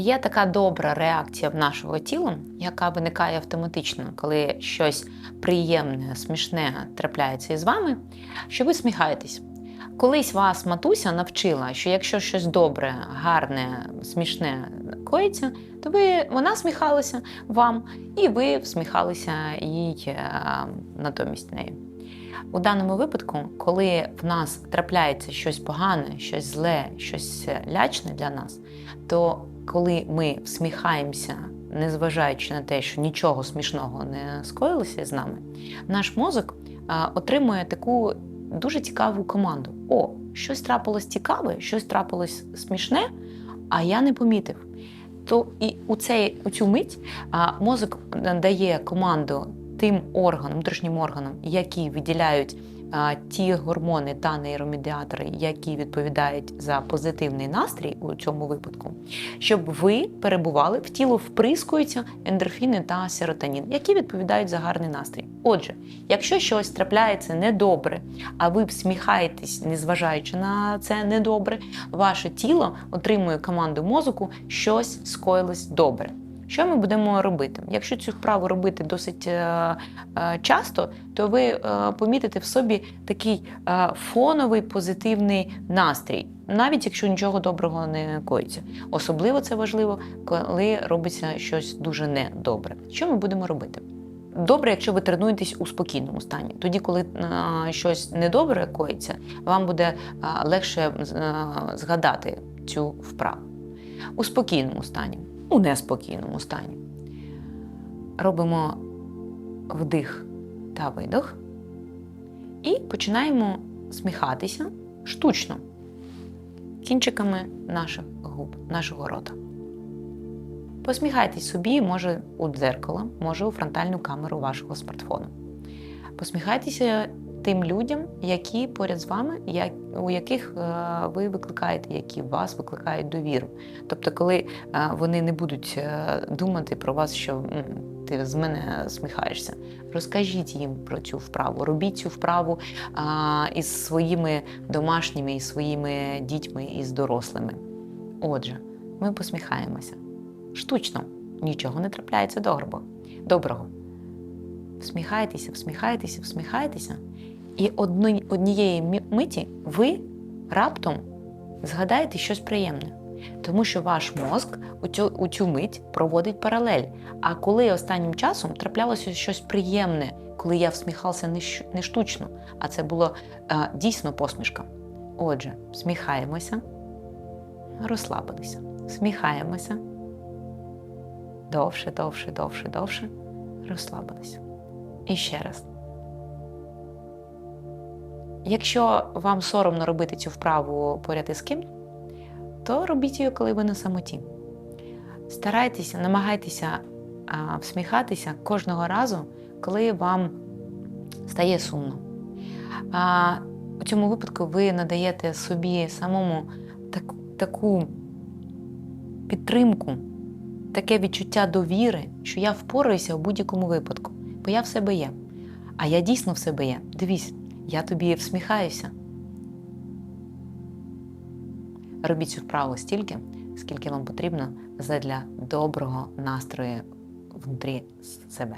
Є така добра реакція в нашого тіла, яка виникає автоматично, коли щось приємне, смішне трапляється із вами, що ви сміхаєтесь. Колись вас матуся навчила, що якщо щось добре, гарне, смішне коїться, то ви вона сміхалася вам, і ви всміхалися їй е, натомість неї. У даному випадку, коли в нас трапляється щось погане, щось зле, щось лячне для нас, то коли ми всміхаємося, незважаючи на те, що нічого смішного не скоїлося з нами, наш мозок отримує таку дуже цікаву команду: О, щось трапилось цікаве, щось трапилось смішне, а я не помітив. То і у, цей, у цю мить а, мозок дає команду тим органам, внутрішнім органам, які виділяють ті гормони та нейромедіатори, які відповідають за позитивний настрій у цьому випадку, щоб ви перебували в тіло вприскуються ендорфіни та серотонін, які відповідають за гарний настрій. Отже, якщо щось трапляється недобре, а ви всміхаєтесь, незважаючи на це недобре, ваше тіло отримує команду мозку, щось скоїлось добре. Що ми будемо робити? Якщо цю вправу робити досить е, е, часто, то ви е, помітите в собі такий фоновий позитивний настрій, навіть якщо нічого доброго не коїться. Особливо це важливо, коли робиться щось дуже недобре. Що ми будемо робити? Добре, якщо ви тренуєтесь у спокійному стані. Тоді, коли е, щось недобре коїться, вам буде е, легше е, згадати цю вправу. У спокійному стані, у неспокійному стані. Робимо вдих та видох і починаємо сміхатися штучно кінчиками наших губ, нашого рота. Посміхайтесь собі, може у дзеркало, може у фронтальну камеру вашого смартфону. Посміхайтеся тим людям, які поряд з вами, як, у яких е, ви викликаєте, які вас викликають довіру. Тобто, коли е, вони не будуть е, думати про вас, що «М, ти з мене сміхаєшся, розкажіть їм про цю вправу, робіть цю вправу із своїми домашніми, із своїми дітьми, із дорослими. Отже, ми посміхаємося. Штучно, нічого не трапляється доброго. доброго. Всміхайтеся, всміхайтеся, всміхайтеся. І однієї миті ви раптом згадаєте щось приємне. Тому що ваш мозк у цю, у цю мить проводить паралель. А коли останнім часом траплялося щось приємне, коли я всміхався не, не штучно, а це було е, дійсно посмішка. Отже, всміхаємося, розслабилися, всміхаємося. Довше, довше, довше, довше. Розслабилися. І ще раз. Якщо вам соромно робити цю вправу поряд із ким, то робіть її, коли ви на самоті. Старайтеся, намагайтеся а, всміхатися кожного разу, коли вам стає сумно. А, у цьому випадку ви надаєте собі самому таку, таку підтримку, таке відчуття довіри, що я впораюся у будь-якому випадку, бо я в себе є. А я дійсно в себе є. Дивись, я тобі всміхаюся. Робіть цю вправу стільки, скільки вам потрібно задля доброго настрою внутрі себе.